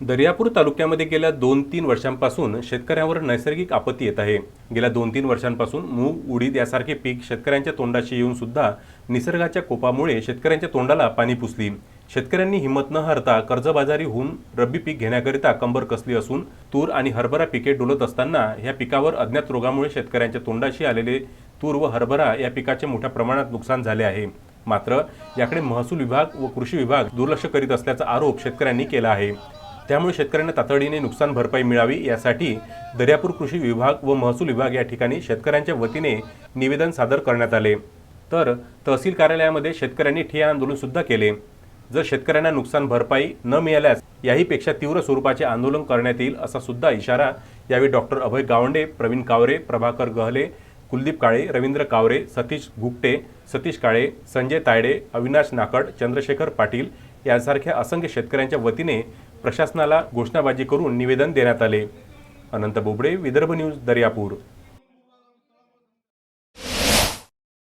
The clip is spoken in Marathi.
दर्यापूर तालुक्यामध्ये गेल्या दोन तीन वर्षांपासून शेतकऱ्यांवर नैसर्गिक आपत्ती येत आहे. गेल्या दोन तीन वर्षांपासून मूग उडीद यासारखे पीक शेतकऱ्यांच्या तोंडाशी येऊन सुद्धा निसर्गाच्या कोपामुळे शेतकऱ्यांच्या तोंडाला पाणी पुसली. शेतकऱ्यांनी हिंमत न हरता कर्जबाजारी होऊन रब्बी पीक घेण्याकरिता कंबर कसली असून तूर आणि हरभरा पिके डोलत असताना या पिकावर अज्ञात रोगामुळे शेतकऱ्यांच्या तोंडाशी आलेले तूर व हरभरा या पिकाचे मोठ्या प्रमाणात नुकसान झाले आहे. मात्र याकडे महसूल विभाग व कृषी विभाग दुर्लक्ष करीत असल्याचा आरोप शेतकऱ्यांनी केला आहे. त्यामुळे शेतकऱ्यांना तातडीने नुकसान भरपाई मिळावी यासाठी दर्यापूर कृषी विभाग व महसूल विभाग या ठिकाणी शेतकऱ्यांच्या वतीने निवेदन सादर करण्यात आले. तर तहसील कार्यालयामध्ये शेतकऱ्यांनी ठिय्या आंदोलनसुद्धा केले. जर शेतकऱ्यांना नुकसान भरपाई न मिळाल्यास याहीपेक्षा तीव्र स्वरूपाचे आंदोलन करण्यात येईल असा सुद्धा इशारा यावेळी डॉक्टर अभय गावंडे प्रवीण कावरे प्रभाकर गहले कुलदीप काळे रवींद्र कावरे सतीश गुप्टे सतीश काळे संजय तायडे अविनाश नाकड चंद्रशेखर पाटील यासारख्या असंख्य शेतकऱ्यांच्या वतीने प्रशासनाला घोषणाबाजी करून निवेदन देण्यात आले. अनंत बोबडे विदर्भ न्यूज दर्यापूर.